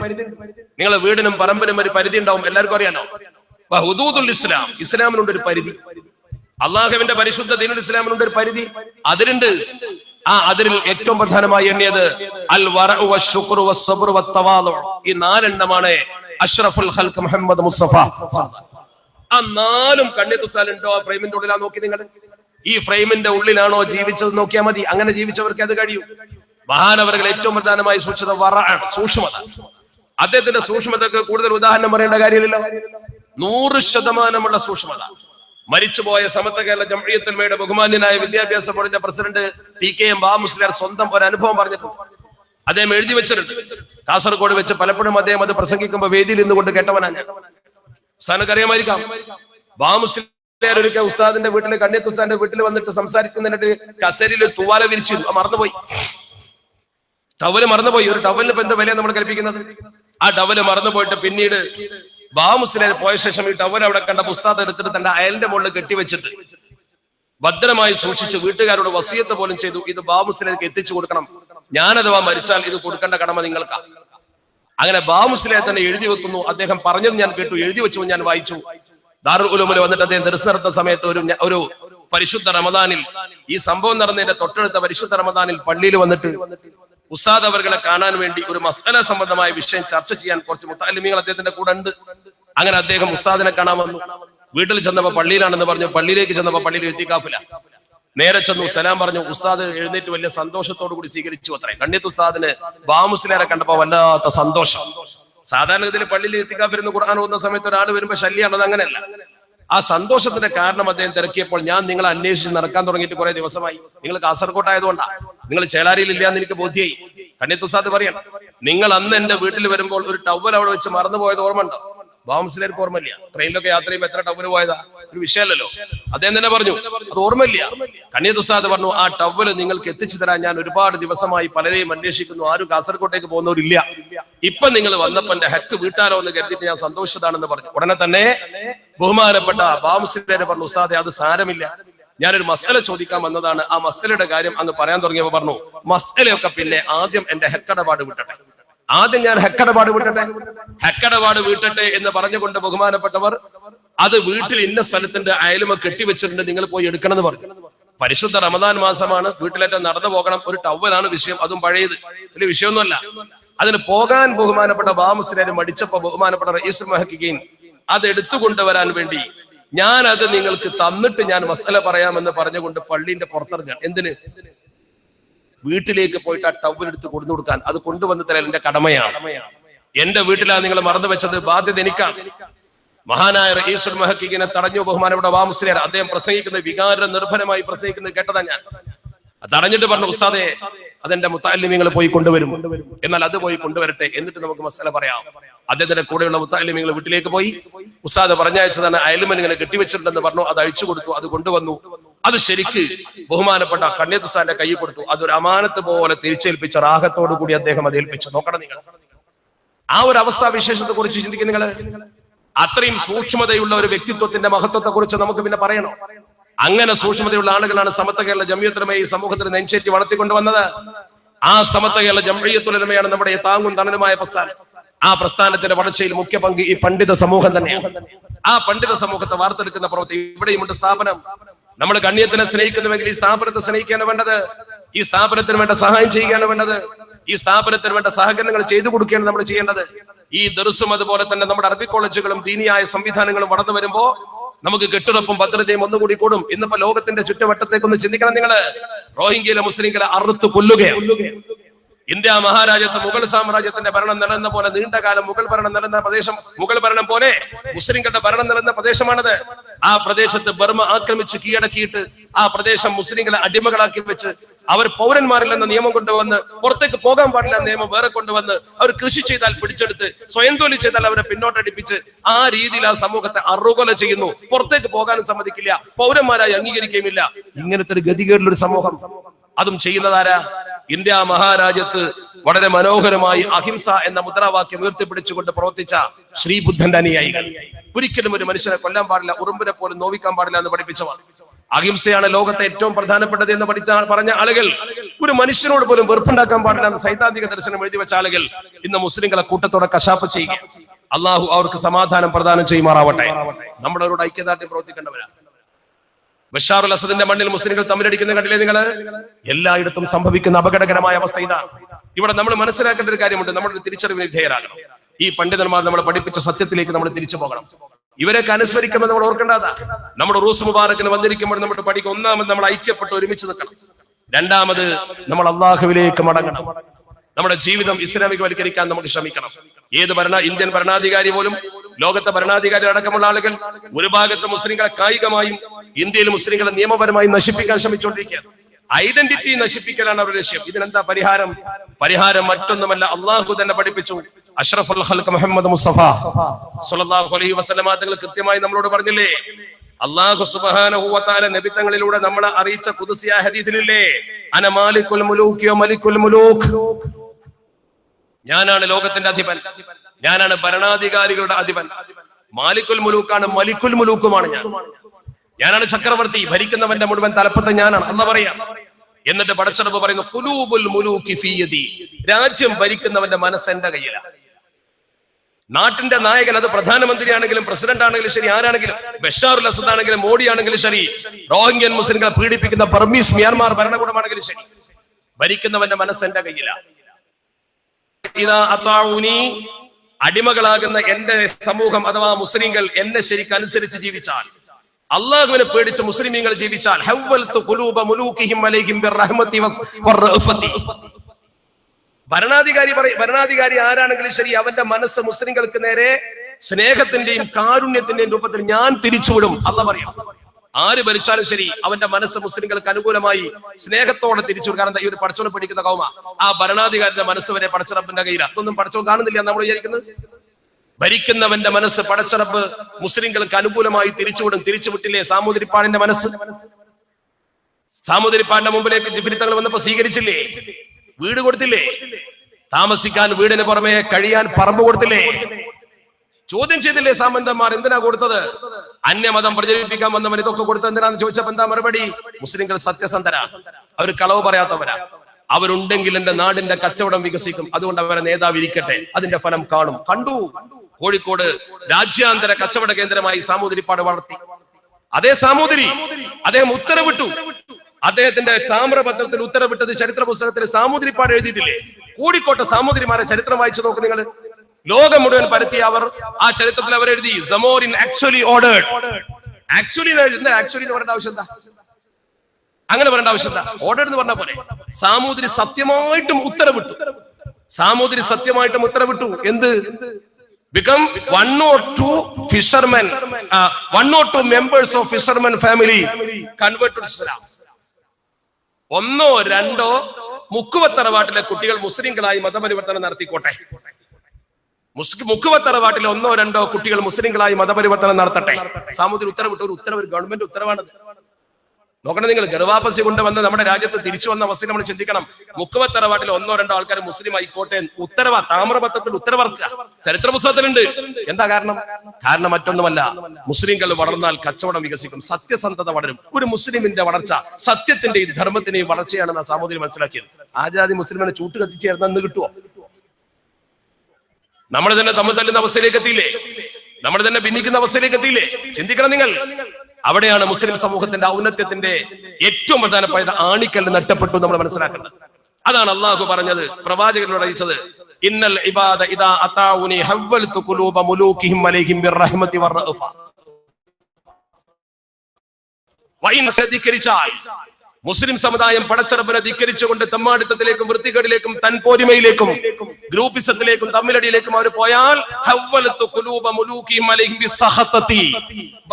നിങ്ങളെ വീടിനും പറമ്പിനും ഒരു പരിധി ഉണ്ടാവും. എല്ലാവർക്കും അറിയാനോ ഇസ്ലാം. ഇസ്ലാമിനുണ്ട് ഒരു പരിധി. അള്ളാഹുവിന്റെ പരിശുദ്ധ ദീനുൽ ഇസ്ലാമിനുണ്ട് ഒരു പരിധി. അതിരുണ്ട്. ആ അതിരിൽ ഏറ്റവും പ്രധാനമായി എണ്ണിയത് അൽ ഈ നാലെണ്ണമാണ് അഷ്റഫുൽ ഖൽഖ് മുഹമ്മദ് മുസ്തഫ. ആ നാലും കണ്ണിത്തുസാലുണ്ടോ ആ ഫ്രെയിമിന്റെ ഉള്ളിലാ നോക്കി നിങ്ങൾ ഈ ഫ്രെയിമിന്റെ ഉള്ളിലാണോ ജീവിച്ചത് നോക്കിയാൽ മതി. അങ്ങനെ ജീവിച്ചവർക്ക് അത് കഴിയും. മഹാനവറുകൾ ഏറ്റവും പ്രധാനമായി സൂക്ഷിച്ചത് വറ സൂക്ഷ്മത. അദ്ദേഹത്തിന്റെ സൂക്ഷ്മതക്ക് കൂടുതൽ ഉദാഹരണം പറയേണ്ട കാര്യമില്ലല്ലോ. നൂറ് ശതമാനമുള്ള സൂക്ഷ്മത. മരിച്ചുപോയ സമത്വ കേരള ജംഇയ്യത്തുൽമയുടെ ബഹുമാന്യനായ വിദ്യാഭ്യാസ ബോർഡിന്റെ president P K M Bamusliyar സ്വന്തം ഒരു അനുഭവം പറഞ്ഞിട്ടുണ്ട്. അദ്ദേഹം എഴുതി വെച്ചിട്ടുണ്ട്. കാസർഗോഡ് വെച്ച് പലപ്പോഴും അദ്ദേഹം അത് പ്രസംഗിക്കുമ്പോൾ വേദിയിൽ നിന്നുകൊണ്ട് കേട്ടവനാണ് ഞാൻ. ഉസ്താനൊക്കെ അറിയാമായിരിക്കാം ബാമുസ്ലിയാർ ഒരിക്കൽ ഉസ്താദിന്റെ വീട്ടിൽ കണ്ണിയത്ത് ഉസ്താദിന്റെ വീട്ടിൽ വന്നിട്ട് സംസാരിക്കുന്നതിനിട്ട് കസേരയിൽ ഒരു തൂവാല വിരിച്ചു മറന്നുപോയി. ടവൽ മറന്നുപോയി. ഒരു ടവലിന് ഇപ്പൊ എന്താ നമ്മൾ കൽപ്പിക്കുന്നത്? ആ ടവൽ മറന്നുപോയിട്ട് പിന്നീട് ബാമുസ്ലിയാർ പോയ ശേഷം ഈ ടവർ അവിടെ കണ്ട പുസ്തകം എടുത്തിട്ട് തന്റെ അയലിന്റെ മുകളിൽ കെട്ടിവെച്ചിട്ട് ഭദ്രമായി സൂക്ഷിച്ച് വീട്ടുകാരോട് വസിയത്ത് പോലും ചെയ്തു. ഇത് ബാമുസിലേക്ക് എത്തിച്ചു കൊടുക്കണം. ഞാനഥവാ മരിച്ചാൽ ഇത് കൊടുക്കേണ്ട കടമ നിങ്ങൾക്കാ. അങ്ങനെ ബാമുസിലെ തന്നെ എഴുതി വെക്കുന്നു. അദ്ദേഹം പറഞ്ഞത് ഞാൻ കേട്ടു. എഴുതി വെച്ചു ഞാൻ വായിച്ചു. ദാറുൽ വന്നിട്ട് അദ്ദേഹം ദർശനം നടത്ത സമയത്ത് ഒരു ഒരു പരിശുദ്ധ റമദാനിൽ ഈ സംഭവം നടന്നതിന്റെ തൊട്ടടുത്ത പരിശുദ്ധ റമദാനിൽ പള്ളിയിൽ വന്നിട്ട് ഉസ്താദ് അവർകളെ കാണാൻ വേണ്ടി ഒരു മസാല സംബന്ധമായ വിഷയം ചർച്ച ചെയ്യാൻ കുറച്ച് മുത്താലിമികൾ അദ്ദേഹത്തിന്റെ കൂടെ ഉണ്ട്. അങ്ങനെ അദ്ദേഹം ഉസ്താദിനെ കാണാൻ വന്നു. വീട്ടിൽ ചെന്നപ്പോ പള്ളിയിലാണെന്ന് പറഞ്ഞു. പള്ളിയിലേക്ക് ചെന്നപ്പോ പള്ളിയിൽ എത്തിക്കാപ്പില്ല നേരെ ചെന്നു സലാം പറഞ്ഞു ഉസ്താദ് എഴുന്നേറ്റ് വലിയ സന്തോഷത്തോടു കൂടി സ്വീകരിച്ചു അത്രേ. കണ്ണിത്ത് ഉസ്താദിന് ബാമുസ്ലിയാരെ കണ്ടപ്പോ വല്ലാത്ത സന്തോഷം. സാധാരണ ഇതിൽ പള്ളിയിൽ എത്തിക്കാപ്പിരുന്ന് ഖുർആൻ ഓതുന്ന സമയത്ത് ഒരാൾ വരുമ്പോ ശല്യമാണത് അങ്ങനെയല്ല. ആ സന്തോഷത്തിന്റെ കാരണം അദ്ദേഹം തിരക്കിയപ്പോൾ ഞാൻ നിങ്ങളെ അന്വേഷിച്ച് നടക്കാൻ തുടങ്ങിയിട്ട് കുറെ ദിവസമായി. നിങ്ങൾ കാസർകോട്ടായതുകൊണ്ടാ നിങ്ങൾ ചേലാരിയിൽ ഇല്ലാന്ന് എനിക്ക് ബോധ്യായി. കണ്ണിത്തുസാദ് ഉസ്താദ് പറയാം നിങ്ങൾ അന്ന് എന്റെ വീട്ടിൽ വരുമ്പോൾ ഒരു ടവൽ അവിടെ വെച്ച് മറന്നുപോയത് ഓർമ്മ ഉണ്ടോ ബാംസിലേക്ക് ഓർമ്മയില്ല. ട്രെയിനിലൊക്കെ യാത്ര ചെയ്യുമ്പോൾ എത്ര ടവൽ പോയതാ? ഒരു വിഷയമല്ലല്ലോ. അദ്ദേഹം തന്നെ പറഞ്ഞു അത് ഓർമ്മയില്ല. കന്യാദുസാദ് പറഞ്ഞു ആ ടവൽ നിങ്ങൾക്ക് എത്തിച്ചു തരാൻ ഞാൻ ഒരുപാട് ദിവസമായി പലരെയും അന്വേഷിക്കുന്നു. ആരും കാസർകോട്ടേക്ക് പോകുന്നവരില്ല. ഇപ്പൊ നിങ്ങൾ വന്നപ്പോ എന്റെ ഹക്ക് വീട്ടാരോ എന്ന് കരുതിയിട്ട് ഞാൻ സന്തോഷതാണെന്ന് പറഞ്ഞു. ഉടനെ തന്നെ ബഹുമാനപ്പെട്ട ബാംസിന്റെ പറഞ്ഞു ഉസ്താദെ അത് സാരമില്ല. ഞാനൊരു മസല ചോദിക്കാൻ വന്നതാണ്. ആ മസലയുടെ കാര്യം അങ്ങ് പറയാൻ തുടങ്ങിയപ്പോ പറഞ്ഞു മസലയൊക്കെ പിന്നെ ആദ്യം എന്റെ ഹെക്കടപാട് വിട്ടട്ടെ. ആദ്യം ഞാൻ ഹെക്കടപാട് വിട്ടട്ടെ. ഹെക്കടപാട് വീട്ടട്ടെ എന്ന് പറഞ്ഞുകൊണ്ട് ബഹുമാനപ്പെട്ടവർ അത് വീട്ടിൽ ഇന്ന സ്ഥലത്തിന്റെ അയലുമ കെട്ടിവെച്ചിട്ടുണ്ട് നിങ്ങൾ പോയി എടുക്കണം എന്ന് പറഞ്ഞു. പരിശുദ്ധ റമദാൻ മാസമാണ്. വീട്ടിലേറ്റം നടന്നു പോകണം. ഒരു ടവലാണ് വിഷയം. അതും പഴയത്. വലിയ വിഷയമൊന്നുമല്ല. അതിന് പോകാൻ ബഹുമാനപ്പെട്ട ബാമുസിനെ മടിച്ചപ്പോ ബഹുമാനപ്പെട്ട റയീസ് മഹക്കുകയും അത് എടുത്തുകൊണ്ടുവരാൻ വേണ്ടി ഞാൻ അത് നിങ്ങൾക്ക് തന്നിട്ട് ഞാൻ മസല പറയാമെന്ന് പറഞ്ഞുകൊണ്ട് പള്ളിന്റെ പുറത്തിറങ്ങാൻ. എന്തിന്? വീട്ടിലേക്ക് പോയിട്ട് ആ ടവൽ എടുത്ത് കൊണ്ടു കൊടുക്കാൻ. അത് കൊണ്ടുവന്ന് തരാൻ എന്റെ കടമയാണ്. എന്റെ വീട്ടിലാണ് നിങ്ങൾ മറന്നു വെച്ചത്. ബാധ്യത എനിക്കാണ് മഹാനായ റയീസുൽ മഹക്കിങ്ങനെ തടഞ്ഞു ബഹുമാനപ്പെട്ട വാമുസ്ലിയാർ അദ്ദേഹം പ്രസംഗിക്കുന്നത് വികാര നിർഭരമായി പ്രസംഗിക്കുന്നത് കേട്ടതാ ഞാൻ. തടഞ്ഞിട്ട് പറഞ്ഞു ഉസ്താദെ അതെന്റെ മുത്താലിമ്യങ്ങൾ പോയി കൊണ്ടുവരും. എന്നാൽ അത് പോയി കൊണ്ടുവരട്ടെ. എന്നിട്ട് നമുക്ക് മസല പറയാം. അദ്ദേഹത്തിന്റെ കൂടെയുള്ള മുത്താലിമ്യങ്ങൾ വീട്ടിലേക്ക് പോയി. ഉസ്താദ് പറഞ്ഞയച്ചതാണ് അയലുമൻ ഇങ്ങനെ കെട്ടിവെച്ചിട്ടുണ്ടെന്ന് പറഞ്ഞു അത് അഴിച്ചു കൊടുത്തു അത് കൊണ്ടുവന്നു. അത് ശരിക്ക് ബഹുമാനപ്പെട്ട കണ്യത്തുസാന്റെ കൈ കൊടുത്തു. അതൊരു അമാനത്ത് പോലെ തിരിച്ചേൽപ്പിച്ച റാഹത്തോടു കൂടി അദ്ദേഹം അത് ഏൽപ്പിച്ചു. നോക്കണം നിങ്ങൾ. ആ ഒരു അവസ്ഥാ വിശേഷത്തെ കുറിച്ച് ചിന്തിക്കും നിങ്ങൾ അത്രയും സൂക്ഷ്മതയുള്ള ഒരു വ്യക്തിത്വത്തിന്റെ മഹത്വത്തെ കുറിച്ച് നമുക്ക് പിന്നെ പറയണോ? അങ്ങനെ സൂക്ഷ്മതയുള്ള ആളുകളാണ് സമത്വ കേരള ജമിയത്തുലമയെ ഈ സമൂഹത്തിന് നെഞ്ചേറ്റി വളർത്തിക്കൊണ്ടുവന്നത്. ആ സമത്വ കേരള ജമിയത്തുലമയാണ് നമ്മുടെ താങ്ങും തണലുമായ പ്രസ്ഥാനം. ആ പ്രസ്ഥാനത്തിന്റെ വളർച്ചയിൽ മുഖ്യ പങ്ക് ഈ പണ്ഡിത സമൂഹം തന്നെയാണ്. ആ പണ്ഡിത സമൂഹത്തെ വാർത്തെടുക്കുന്ന പ്രവൃത്തി ഇവിടെയുമുണ്ട് സ്ഥാപനം. നമ്മൾ കണ്ണിയത്തിനെ സ്നേഹിക്കുന്നുവെങ്കിൽ ഈ സ്ഥാപനത്തെ സ്നേഹിക്കാണ് വേണ്ടത്. ഈ സ്ഥാപനത്തിന് വേണ്ട സഹായം ചെയ്യുകയാണ് വേണ്ടത്. ഈ സ്ഥാപനത്തിന് വേണ്ട സഹകരണങ്ങൾ ചെയ്തു കൊടുക്കുകയാണ് നമ്മൾ ചെയ്യേണ്ടത്. ഈ ദർസും അതുപോലെ തന്നെ നമ്മുടെ അറബി കോളേജുകളും ദീനിയായ സംവിധാനങ്ങളും വളർന്നു വരുമ്പോ നമുക്ക് കെട്ടുറപ്പും ഭദ്രതയും ഒന്നുകൂടി കൂടും. ഇന്നിപ്പോ ലോകത്തിന്റെ ചുറ്റുവട്ടത്തേക്ക് ഒന്ന് ചിന്തിക്കണം നിങ്ങൾ. റോഹിംഗ്യയിലെ മുസ്ലിങ്ങളെ അറുത്ത് കൊല്ലുകയാണ്. ഇന്ത്യ മഹാരാജ്യത്ത് മുഗൾ സാമ്രാജ്യത്തിന്റെ ഭരണം നിലനിന്ന പോലെ നീണ്ടകാലം മുഗൾ ഭരണം നിലനിന്ന പ്രദേശം മുഗൾ ഭരണം പോലെ മുസ്ലിങ്ങളുടെ ഭരണം നിലനിന്ന പ്രദേശമാണത്. ആ പ്രദേശത്ത് ബർമ ആക്രമിച്ച് കീഴടക്കിയിട്ട് ആ പ്രദേശം മുസ്ലിങ്ങളെ അടിമകളാക്കി വെച്ച് അവർ പൗരന്മാരില്ലെന്ന നിയമം കൊണ്ടുവന്ന് പുറത്തേക്ക് പോകാൻ പാടില്ല എന്ന നിയമം വേറെ കൊണ്ടുവന്ന് അവർ കൃഷി ചെയ്താൽ പിടിച്ചെടുത്ത് സ്വയം തൊഴിൽ ചെയ്താൽ അവരെ പിന്നോട്ടടിപ്പിച്ച് ആ രീതിയിൽ ആ സമൂഹത്തെ അറുകൊല ചെയ്യുന്നു. പുറത്തേക്ക് പോകാനും സമ്മതിക്കില്ല. പൗരന്മാരായി അംഗീകരിക്കുകയുമില്ല. ഇങ്ങനത്തെ ഒരു ഗതികേടുള്ള ഒരു സമൂഹം. അതും ചെയ്യുന്നതാരാ? ഇന്ത്യ മഹാരാജ്യത്ത് വളരെ മനോഹരമായി അഹിംസ എന്ന മുദ്രാവാക്യം ഉയർത്തിപ്പിടിച്ചുകൊണ്ട് പ്രവർത്തിച്ച ശ്രീബുദ്ധന്റെ അനുയായികൾ. ഒരിക്കലും ഒരു മനുഷ്യനെ കൊല്ലാൻ പാടില്ല ഉറുമ്പിനെ പോലും നോവിക്കാൻ പാടില്ല എന്ന് പഠിപ്പിച്ചവർ. അഹിംസയാണ് ലോകത്തെ ഏറ്റവും പ്രധാനപ്പെട്ടത് എന്ന് പഠിച്ച പറഞ്ഞ ആളുകൾ. ഒരു മനുഷ്യനോട് പോലും വെറുപ്പുണ്ടാക്കാൻ പാടില്ല എന്ന് സൈദ്ധാന്തിക ദർശനം എഴുതി വെച്ച ആളുകൾ. ഇന്ന് മുസ്ലിങ്ങളെ കൂട്ടത്തോടെ കശാപ്പ് ചെയ്യുക. അള്ളാഹു അവർക്ക് സമാധാനം പ്രദാനം ചെയ്യുമാറാവട്ടെ. നമ്മളവരോട് ഐക്യദാർഢ്യം പ്രവർത്തിക്കേണ്ടവരാ. ബഷാറുൽ അസദിന്റെ മണ്ണിൽ മുസ്ലിങ്ങൾ തമ്മിലടിക്കുന്ന കണ്ടില്ലേ നിങ്ങൾ എല്ലായിടത്തും സംഭവിക്കുന്ന അപകടകരമായ അവസ്ഥ ഇതാണ് ഇവിടെ നമ്മൾ മനസ്സിലാക്കേണ്ട ഒരു കാര്യമുണ്ട്. നമ്മുടെ തിരിച്ചറിവിന് വിധേയരാകണം. ഈ പണ്ഡിതന്മാർ നമ്മളെ പഠിപ്പിച്ച സത്യത്തിലേക്ക് നമ്മൾ തിരിച്ചു പോകണം. ഇവരൊക്കെ അനുസ്മരിക്കുമ്പോൾ നമ്മൾ ഓർക്കേണ്ടതാ. നമ്മുടെ റൂസ് മുബാറക്കിന് വന്നിരിക്കുമ്പോൾ നമ്മൾ പഠിക്കും ഒന്നാമത് നമ്മൾ ഐക്യപ്പെട്ട് ഒരുമിച്ച് നിൽക്കണം. രണ്ടാമത് നമ്മൾ അള്ളാഹുവിലേക്ക് മടങ്ങണം. നമ്മുടെ ജീവിതം ഇസ്ലാമികവൽക്കരിക്കാൻ നമുക്ക് ശ്രമിക്കണം. ഏത് ഭരണ ഇന്ത്യൻ ഭരണാധികാരി പോലും ലോകത്തെ ഭരണാധികാരി അടക്കമുള്ള ആളുകൾ ഒരു ഭാഗത്ത് മുസ്ലിങ്ങളെ കായികമായും ഇന്ത്യയിൽ മുസ്ലിങ്ങളെ നിയമപരമായും നശിപ്പിക്കാൻ ശ്രമിച്ചുകൊണ്ടിരിക്കുകയാണ്. ഐഡന്റിറ്റി നശിപ്പിക്കലാണ് അവരുടെ ലക്ഷ്യം. ഇതിനെന്താ പരിഹാരം? പരിഹാരം മറ്റൊന്നുമല്ല. അള്ളാഹു തന്നെ പഠിപ്പിച്ചു. അഷ്റഫുൽ ഖൽഖ് മുഹമ്മദ് മുസ്തഫ. സല്ലല്ലാഹു അലൈഹി വസല്ലമ തങ്ങൾ കൃത്യമായി നമ്മളോട് പറഞ്ഞില്ലേ? അള്ളാഹു സുബ്ഹാനഹു വതആല നബി തങ്ങളിലൂടെ നമ്മളെ അറിയിച്ച ഖുദ്സിയ ഹദീസിലില്ലേ? അന മാലിക്കുൽ മുലൂക് യോ മലിക്കുൽ മുലൂക്? ഞാനാണ് ലോകത്തിന്റെ അധിപൻ. ഞാനാണ് ഭരണാധികാരികളുടെ അധിപൻ. മാലിക്കുൽ മുലൂക്കാണ് മലിക്കുൽ മുലൂക്കുമാണ് ഞാൻ. ഞാനാണ് ചക്രവർത്തി ഭരിക്കുന്നവന്റെ മുഴുവൻ തലപ്പത്ത് ഞാനാണ്. എന്താ പറയാം. എന്നിട്ട് പടച്ചടപ്പ് പറയുന്നു കുലൂബുൽ മുലൂക്കി രാജ്യം ഭരിക്കുന്നവന്റെ മനസ്സ് എന്റെ കയ്യിലാണ് നാട്ടിന്റെ നായകൻ അത് പ്രധാനമന്ത്രിയാണെങ്കിലും പ്രസിഡന്റ് ആണെങ്കിലും ശരി ആരാണെങ്കിലും? ബഷാറുൽ അസദ് ആണെങ്കിലും മോഡി ആണെങ്കിലും ശരി. റോഹിംഗ്യൻ മുസ്ലിങ്ങളെ പീഡിപ്പിക്കുന്ന ബർമീസ് മ്യാൻമാർ ഭരണകൂടമാണെങ്കിലും ശരി. ഭരിക്കുന്നവന്റെ മനസ്സ് എന്റെ കയ്യിലാണ് അടിമകളാകുന്ന എന്റെ സമൂഹം അഥവാ മുസ്ലിങ്ങൾ എന്നെ ശരിക്കും അനുസരിച്ച് ജീവിച്ചാൽ അള്ളാഹുവിനെ പേടിച്ച് മുസ്ലിമീങ്ങൾ ജീവിച്ചാൽ ഹവ്വൽതു ഖുലൂബ മുലൂകിഹിം അലൈഹിം ബിർറഹ്മതി വസ് വറഅഫതി ഭരണാധികാരി പറയും ഭരണാധികാരി ആരാണെങ്കിലും ശരി അവന്റെ മനസ്സ് മുസ്ലിങ്ങൾക്ക് നേരെ സ്നേഹത്തിന്റെയും കാരുണ്യത്തിന്റെയും രൂപത്തിൽ ഞാൻ തിരിച്ചുവിടും അല്ല പറയാം. ആര് ഭരിച്ചാലും ശരി അവന്റെ മനസ്സ് മുസ്ലിങ്ങൾക്ക് അനുകൂലമായി സ്നേഹത്തോടെ തിരിച്ചുവിടും. കാരണം എന്താ ഈ ഒരു കൗമ ആ ഭരണാധികാരിന്റെ മനസ്സ് വരെ പടച്ചറപ്പിന്റെ കയ്യിൽ അതൊന്നും പഠിച്ചോ കാണുന്നില്ല നമ്മൾ വിചാരിക്കുന്നത്? ഭരിക്കുന്നവന്റെ മനസ്സ് പടച്ചറപ്പ് മുസ്ലിങ്ങൾക്ക് അനുകൂലമായി തിരിച്ചുവിടും. തിരിച്ചുവിട്ടില്ലേ? സാമൂതിരിപ്പാടിന്റെ മനസ്സ്. സാമൂതിരിപ്പാടിന്റെ മുമ്പിലേക്ക് ജിഫിരി തങ്ങൾ വന്നപ്പോ സ്വീകരിച്ചില്ലേ? വീട് കൊടുത്തില്ലേ? താമസിക്കാൻ വീടിന് പുറമെ കഴിയാൻ പറമ്പ് കൊടുത്തില്ലേ? ചോദ്യം ചെയ്തില്ലേ സാമന്തന്മാർ എന്തിനാ കൊടുത്തത്? അന്യമതം പ്രചരിപ്പിക്കാൻ വന്നവൻ ഇതൊക്കെ കൊടുത്തത് എന്തിനാന്ന് ചോദിച്ചപ്പോ എന്താ മറുപടി? മുസ്ലിങ്ങൾ സത്യസന്ധരാ. അവർ കളവ് പറയാത്തവരാ. അവരുണ്ടെങ്കിൽ എന്റെ നാടിന്റെ കച്ചവടം വികസിക്കും. അതുകൊണ്ട് അവരെ നേതാവ് ഇരിക്കട്ടെ. അതിന്റെ ഫലം കാണും. കണ്ടു? കോഴിക്കോട് രാജ്യാന്തര കച്ചവട കേന്ദ്രമായി സാമൂതിരിപ്പാട് വളർത്തി. അതേ സാമൂതിരി അദ്ദേഹം ഉത്തരവിട്ടു. അദ്ദേഹത്തിന്റെ താമ്രപത്രത്തിൽ ഉത്തരവിട്ടത് ചരിത്ര പുസ്തകത്തിൽ സാമൂതിരിപ്പാട് എഴുതിയിട്ടില്ലേ? കൂടിക്കോട്ട സാമൂതിരിമാരെ ചരിത്രം വായിച്ചു നോക്ക് നിങ്ങൾ ലോകം മുഴുവൻ പരത്തി അവർ ആ ചരിത്രത്തിൽ അവർ എഴുതി. Zamorin actually ordered actually actually എന്ന് പറയേണ്ട ആവശ്യം എന്താ? അങ്ങനെ പറയേണ്ട ആവശ്യം എന്താ? ഓർഡർ എന്ന് പറഞ്ഞ പോലെ സാമൂതിരി സത്യമായിട്ടും ഉത്തരവിട്ടു. സാമൂതിരി സത്യമായിട്ടും ഉത്തരവിട്ടു. എന്ത്? Become one or two fishermen one or two members of fishermen family convert Islam ഒന്നോ രണ്ടോ മുക്കുവത്തറവാട്ടിലെ കുട്ടികൾ മുസ്ലിങ്ങളായി മതപരിവർത്തനം നടത്തിക്കോട്ടെ. മുക്കുവത്തറവാട്ടിലെ ഒന്നോ രണ്ടോ കുട്ടികൾ മുസ്ലിങ്ങളായി മതപരിവർത്തനം നടത്തട്ടെ. സാമൂഹ്യ ഉത്തരവിട്ട ഒരു ഉത്തരവ് ഗവൺമെന്റ് ഉത്തരവാണത്. നോക്കണം നിങ്ങൾ ഗർഭാപസി കൊണ്ടുവന്ന് നമ്മുടെ രാജ്യത്ത് തിരിച്ചു വന്ന അവസ്ഥയിൽ നമ്മൾ ചിന്തിക്കണം. മുക്കുവത്തറവാട്ടിൽ ഒന്നോ രണ്ടോ ആൾക്കാർ മുസ്ലിം ആയിക്കോട്ടെ ഉത്തരവ താമ്രപത്രത്തിൽ ഉത്തരവർക്കുക ചരിത്ര പുസ്തകത്തിലുണ്ട്. എന്താ കാരണം? കാരണം മറ്റൊന്നുമല്ല മുസ്ലിംകൾ വളർന്നാൽ കച്ചവടം വികസിക്കും സത്യസന്ധത വളരും. ഒരു മുസ്ലിമിന്റെ വളർച്ച സത്യത്തിന്റെയും ധർമ്മത്തിന്റെയും വളർച്ചയാണെന്ന് ആ സാമൂതിരി മനസ്സിലാക്കിയത്. ആജാതി മുസ്ലിമിനെ ചൂട്ട് കത്തിച്ചേർന്ന് അന്ന് കിട്ടുമോ നമ്മൾ തന്നെ തമ്മിൽ തല്ലുന്ന അവസ്ഥയിലേക്ക് എത്തിയില്ലേ? നമ്മൾ തന്നെ ഭിന്നിക്കുന്ന അവസ്ഥയിലേക്ക് എത്തിയില്ലേ? ചിന്തിക്കണം നിങ്ങൾ. അവിടെയാണ് മുസ്ലിം സമൂഹത്തിന്റെ ഔന്നത്യത്തിന്റെ ഏറ്റവും പ്രധാനപ്പെട്ട ആണിക്കല്ല് നട്ടപ്പെട്ടു നമ്മൾ മനസ്സിലാക്കേണ്ടത് അതാണ് അള്ളാഹു പറഞ്ഞത് പ്രവാചകരോട് അറിയിച്ചത്. ഇന്നൽ ഇബാദ ഇദാ അതാഉനി ഹവ്വൽതു ഖുലൂബ മുലൂകിഹിം അലൈഹിം ബിർറഹ്മതി വറഅഫ വൈൻ ശ്രദ്ധിക്കരിച്ചാൽ മുസ്ലിം സമുദായം പടച്ചറപ്പിനെ ധിക്കരിച്ചുകൊണ്ട് തമ്മാടിത്തത്തിലേക്കും വൃത്തികേടിലേക്കും തൻപോരിമയിലേക്കും ഗ്രൂപ്പിസത്തിലേക്കും തമ്മിലടിയിലേക്കും അവർ പോയാൽ.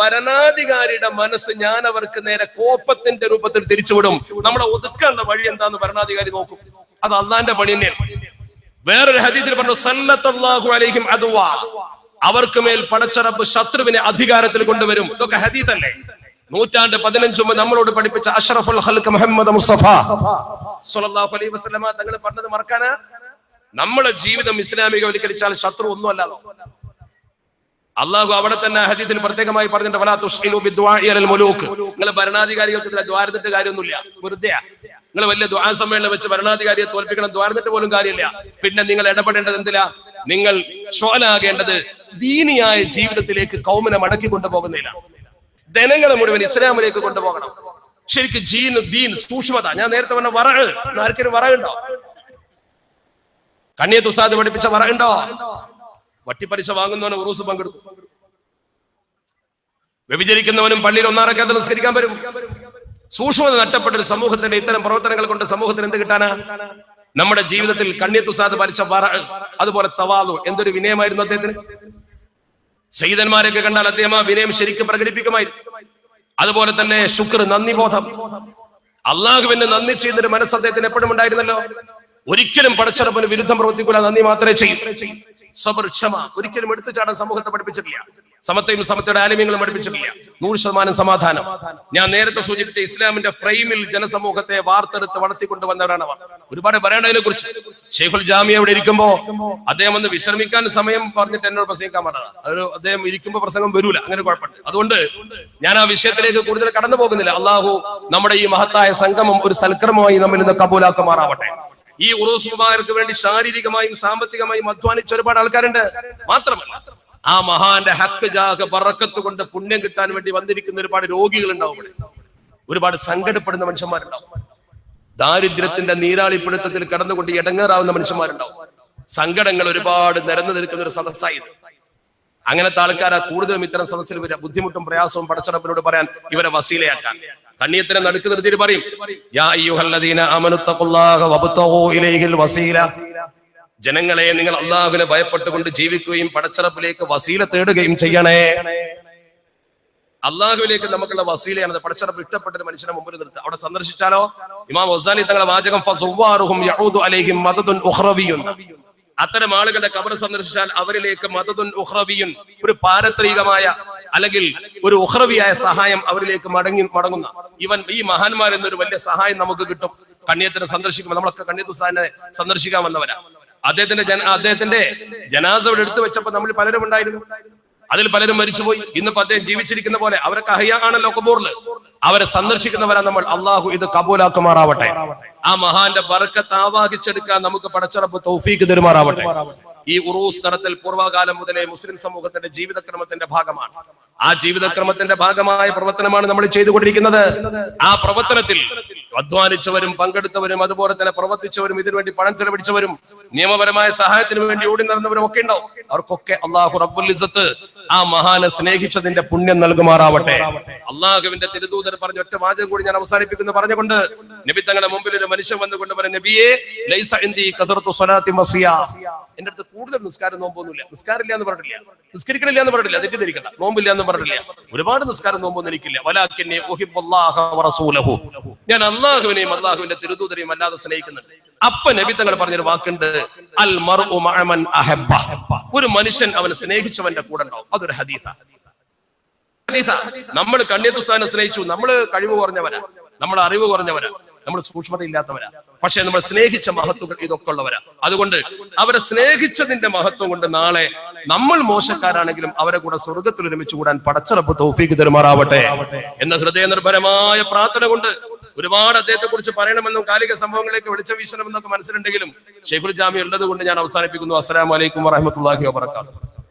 ഭരണാധികാരിയുടെ മനസ്സ് ഞാൻ അവർക്ക് നേരെ കോപ്പത്തിന്റെ രൂപത്തിൽ തിരിച്ചുവിടും. നമ്മളെ ഒതുക്കാനുള്ള വഴി എന്താന്ന് ഭരണാധികാരി നോക്കും. അത് അള്ളാന്റെ പണി തന്നെയാണ്. വേറൊരു ഹദീത്തിൽ പറഞ്ഞു സല്ലത്തല്ലാഹു അലൈഹിം അദ്വാ. അവർക്ക് മേൽ പടച്ചറപ്പ് ശത്രുവിനെ അധികാരത്തിൽ കൊണ്ടുവരും. ഇതൊക്കെ ഹദീസല്ലേ? നൂറ്റാണ്ട് പതിനഞ്ചു മുമ്പ് നമ്മളോട് പഠിപ്പിച്ച അഷ്റഫുൽ ഹൽക്ക് മുഹമ്മദ് മുസ്തഫ. അലൈഹി വസല്ലമ തങ്ങൾ പറഞ്ഞത് മറക്കാനാ? നമ്മളെ ജീവിതം ഇസ്ലാമികവൽക്കരിച്ചാൽ ശത്രു ഒന്നും അല്ലാതോ അള്ളാഹു അവിടെ തന്നെ ഹദീത്തിൽ പ്രത്യേകമായി പറഞ്ഞിട്ടുണ്ട് നിങ്ങൾ ഭരണാധികാരികൾക്ക് ദ്വാരത്തിട്ട് കാര്യമൊന്നുമില്ല. വെറുതെ നിങ്ങൾ വലിയ ദ്വാര സമ്മേളനം വെച്ച് ഭരണാധികാരിയെ തോൽപ്പിക്കണം ദ്വാരത്തിന്റെ പോലും കാര്യമില്ല. പിന്നെ നിങ്ങൾ ഇടപെടേണ്ടത് എന്തിലാ? നിങ്ങൾ ഷോലാകേണ്ടത് ദീനിയായ ജീവിതത്തിലേക്ക് കൗമനം മടക്കി കൊണ്ടുപോകുന്നില്ല ജനങ്ങളെ മുഴുവൻ ഇസ്ലാമിലേക്ക് കൊണ്ടുപോകണം. ശരിക്ക് ജീൻ ദീൻ സൂക്ഷ്മത. ഞാൻ നേരത്തെ പറഞ്ഞ വറക്. ആർക്കൊരു വറകുണ്ടോ? കണ്ണിയ തുസാദ് പഠിപ്പിച്ച വറകുണ്ടോ? വട്ടിപ്പലിശ വാങ്ങുന്നവന് ഉറൂസ് പങ്കെടുത്തു. വ്യഭിചരിക്കുന്നവനും പള്ളിയിൽ ഒന്നാറക്കാത്ത നിസ്കരിക്കാൻ വരും. സൂക്ഷ്മത നഷ്ടപ്പെട്ട ഒരു സമൂഹത്തിന്റെ ഇത്തരം പ്രവർത്തനങ്ങൾ കൊണ്ട് സമൂഹത്തിന് എന്ത് കിട്ടാനാ? നമ്മുടെ ജീവിതത്തിൽ കണ്ണിയത്തുസാദ് പാലിച്ച വറ അതുപോലെ തവാലു എന്തൊരു വിനയമായിരുന്നു അദ്ദേഹത്തിന്? സയ്യിദന്മാരെയൊക്കെ കണ്ടാൽ അദ്ദേഹം ആ വിനയം ശരിക്കും പ്രകടിപ്പിക്കുമായിരുന്നു. അതുപോലെ തന്നെ ശുക്ർ നന്ദി ബോധം. അള്ളാഹുവിന് നന്ദി ചെയ്യുന്നൊരു മനസ്സ് അദ്ദേഹത്തിന് എപ്പോഴും ഉണ്ടായിരുന്നല്ലോ. ഒരിക്കലും പടച്ചറപ്പിന് വിരുദ്ധം പ്രവർത്തിക്കൂല നന്ദി മാത്രമേ ചെയ്യൂ. സബർ ക്ഷമ. ഒരിക്കലും എടുത്തു ചാടാൻ സമൂഹത്തെ പഠിപ്പിച്ചിട്ടില്ല. സമത്തെയും സമത്തയുടെ ആലമ്യങ്ങളും പഠിപ്പിച്ചിട്ടില്ല. നൂറ് ശതമാനം സമാധാനം. ഞാൻ നേരത്തെ സൂചിപ്പിച്ച ഇസ്ലാമിന്റെ ഫ്രെയിമിൽ ജനസമൂഹത്തെ വാർത്തെടുത്ത് വളർത്തിക്കൊണ്ടുവന്നവരാണ് അവർ. ഒരുപാട് പറയണതിനെ കുറിച്ച് ഷെയ്ഖുൽ ജാമിയ അവിടെ ഇരിക്കുമ്പോ അദ്ദേഹം ഒന്ന് വിശ്രമിക്കാൻ സമയം പറഞ്ഞിട്ട് എന്നോട് പ്രസംഗിക്കാൻ പറഞ്ഞതാണ് ഒരു അദ്ദേഹം ഇരിക്കുമ്പോ പ്രസംഗം വരൂല. അങ്ങനെ കുഴപ്പമുണ്ട് അതുകൊണ്ട് ഞാൻ ആ വിഷയത്തിലേക്ക് കൂടുതൽ കടന്നു പോകുന്നില്ല. അള്ളാഹു നമ്മുടെ ഈ മഹത്തായ സംഗമം ഒരു സൽക്രമമായി നമ്മിൽ നിന്ന് കബൂലാക്കുമാറാവട്ടെ. ഈ ഉറൂസ് മുബാരക്ക് വേണ്ടി ശാരീരികമായും സാമ്പത്തികമായും അധ്വാനിച്ച ഒരുപാട് ആൾക്കാരുണ്ട്. മാത്രമല്ല ആ മഹാന്റെ ഹക്ക് ജാഹ് പറക്കത്ത് കൊണ്ട് പുണ്യം കിട്ടാൻ വേണ്ടി വന്നിരിക്കുന്ന ഒരുപാട് രോഗികൾ ഉണ്ടാവും ഇവിടെ ഒരുപാട് സങ്കടപ്പെടുന്ന മനുഷ്യന്മാരുണ്ടാവും. ദാരിദ്ര്യത്തിന്റെ നീരാളിപ്പിടുത്തത്തിൽ കടന്നുകൊണ്ട് ഇടങ്ങേറാവുന്ന മനുഷ്യന്മാരുണ്ടാവും. സങ്കടങ്ങൾ ഒരുപാട് നിരന്നു നിൽക്കുന്ന ഒരു സദസ്സായി. അങ്ങനത്തെ ആൾക്കാരാ കൂടുതലും ഇത്തരം സദസ്സിൽ വരിക ബുദ്ധിമുട്ടും പ്രയാസവും പടച്ചടപ്പിനോട് പറയാൻ ഇവരെ വസീലയാക്കാൻ. കണ്ണിയത്തിനെ നടുക്ക് നിർത്തിയിട്ട് പറയും ജനങ്ങളെ നിങ്ങൾ അള്ളാഹുവിനെ ഭയപ്പെട്ടുകൊണ്ട് ജീവിക്കുകയും പടച്ചറപ്പിലേക്ക് വസീല തേടുകയും ചെയ്യണേ. അള്ളാഹുവിലേക്ക് നമുക്കുള്ള വസീലയാണ് പടച്ചറപ്പ് ഇഷ്ടപ്പെട്ട ഒരു മനുഷ്യനെ മുമ്പിൽ നിർത്തുക അവിടെ സന്ദർശിച്ചാലോ? ഇമാം വസാലി തങ്ങളുടെ വാചകം അത്തരം ആളുകളുടെ കബർ സന്ദർശിച്ചാൽ അവരിലേക്ക് മതതുൻ ഉഹ്റവിയും ഒരു പാരത്രികമായ അല്ലെങ്കിൽ ഒരു ഉഹ്റവിയായ സഹായം അവരിലേക്ക് മടങ്ങി മടങ്ങുന്ന. ഇവൻ ഈ മഹാന്മാരെന്നൊരു വലിയ സഹായം നമുക്ക് കിട്ടും. കണ്ണിയത്തിനെ സന്ദർശിക്കുമ്പോൾ നമ്മളൊക്കെ കണ്ണിയത്ത് ഉസ്താദിനെ സന്ദർശിക്കാൻ വന്നവരാ. അദ്ദേഹത്തിന്റെ ജന അദ്ദേഹത്തിന്റെ ജനാസ ഇവിടെ എടുത്തു വെച്ചപ്പോ നമ്മൾ പലരും ഉണ്ടായിരുന്നു. അതിൽ പലരും മരിച്ചുപോയി. ഇന്നിപ്പോ അദ്ദേഹം ജീവിച്ചിരിക്കുന്ന പോലെ അവരൊക്കെ അഹയ്യാണല്ലോ കബൂറിൽ അവരെ സന്ദർശിക്കുന്നവരാ നമ്മൾ. അള്ളാഹു ഇത് കബൂലാക്കുമാറാവട്ടെ. ആ മഹാന്റെ ബർക്കത്ത് ആവാഹിച്ചെടുക്കാൻ നമുക്ക് പടച്ചറപ്പ് തൗഫീക്ക് തരുമാറാവട്ടെ. ഈ ഉറൂസ് നടത്തൽ പൂർവകാലം മുതലേ മുസ്ലിം സമൂഹത്തിന്റെ ജീവിതക്രമത്തിന്റെ ഭാഗമാണ്. ആ ജീവിതക്രമത്തിന്റെ ഭാഗമായ പ്രവർത്തനമാണ് നമ്മൾ ചെയ്തുകൊണ്ടിരിക്കുന്നത്. ആ പ്രവർത്തനത്തിൽ അധ്വാനിച്ചവരും പങ്കെടുത്തവരും അതുപോലെ തന്നെ പ്രവർത്തിച്ചവരും ഇതിനുവേണ്ടി പണം ചെലവഴിച്ചവരും നിയമപരമായ സഹായത്തിന് വേണ്ടി ഓടി നടന്നവരും ഒക്കെ ഉണ്ടോ? അവർക്കൊക്കെ അള്ളാഹു ഇസ്സത്ത് ആ മഹാനെ സ്നേഹിച്ചതിന്റെ പുണ്യം നൽകുമാറാവട്ടെ. അള്ളാഹുവിന്റെ തിരുദൂതർ പറഞ്ഞ ഒറ്റ വാചകം കൂടി ഞാൻ അവസാനിപ്പിക്കുന്നു. പറഞ്ഞുകൊണ്ട് നബി തങ്ങളുടെ മുമ്പിൽ ഒരു മനുഷ്യൻ വന്നുകൊണ്ട് പറഞ്ഞു നബിയെ ലൈസ എന്റെ അടുത്ത് കൂടുതൽ നിസ്കാരം നോമ്പൊന്നുമില്ല. നിസ്കാരമില്ല എന്ന് പറഞ്ഞിട്ടില്ല. നിസ്കരിക്കണില്ല എന്ന് പറഞ്ഞിട്ടില്ല. തെറ്റിദ്ധരിക്കണ്ട. നോമ്പില്ല എന്ന് പറഞ്ഞിട്ടില്ല. ഒരുപാട് നിസ്കാരം നോമ്പൊന്നും എനിക്കില്ല. വറസൂലഹു. ഞാൻ അള്ളാഹുവിനെയും അള്ളാഹുവിന്റെ തിരുദൂതരെയും അല്ലാതെ സ്നേഹിക്കുന്നുണ്ട്. അപ്പൻ നബി തങ്ങൾ പറഞ്ഞൊരു വാക്കുണ്ട്. അൽ അഹബ്ബ. ഒരു മനുഷ്യൻ അവൻ സ്നേഹിച്ചവന്റെ കൂടെ ഉണ്ടാവും. അതൊരു ഹദീത നമ്മൾ കണ്യത്തുസ്ഥാനെ സ്നേഹിച്ചു. നമ്മൾ കഴിവ് കുറഞ്ഞവരാ. നമ്മൾ അറിവ് കുറഞ്ഞവരാ. നമ്മൾ സൂക്ഷ്മതയില്ലാത്തവരാ. പക്ഷെ നമ്മൾ സ്നേഹിച്ച മഹത്വങ്ങൾ ഇതൊക്കെ ഉള്ളവരാ അതുകൊണ്ട് അവരെ സ്നേഹിച്ചതിന്റെ മഹത്വം കൊണ്ട് നാളെ നമ്മൾ മോശക്കാരാണെങ്കിലും അവരെ കൂടെ സ്വർഗത്തിൽ ഒരുമിച്ച് കൂടാൻ പടച്ചറപ്പ് തൗഫീക്ക് തെരുമാറാവട്ടെ എന്ന ഹൃദയ നിർഭരമായ പ്രാർത്ഥന കൊണ്ട് ഒരുപാട് അദ്ദേഹത്തെ കുറിച്ച് പറയണമെന്നും കാലിക സംഭവങ്ങളിലേക്ക് വെളിച്ചം വീശണമെന്നൊക്കെ മനസ്സിലുണ്ടെങ്കിലും ഷെയ്ഖുൽ ജാമി ഉള്ളത് കൊണ്ട് ഞാൻ അവസാനിപ്പിക്കുന്നു. അസ്സലാമു അലൈക്കും വറഹമത്തുള്ളാഹി വബറകാതുഹു.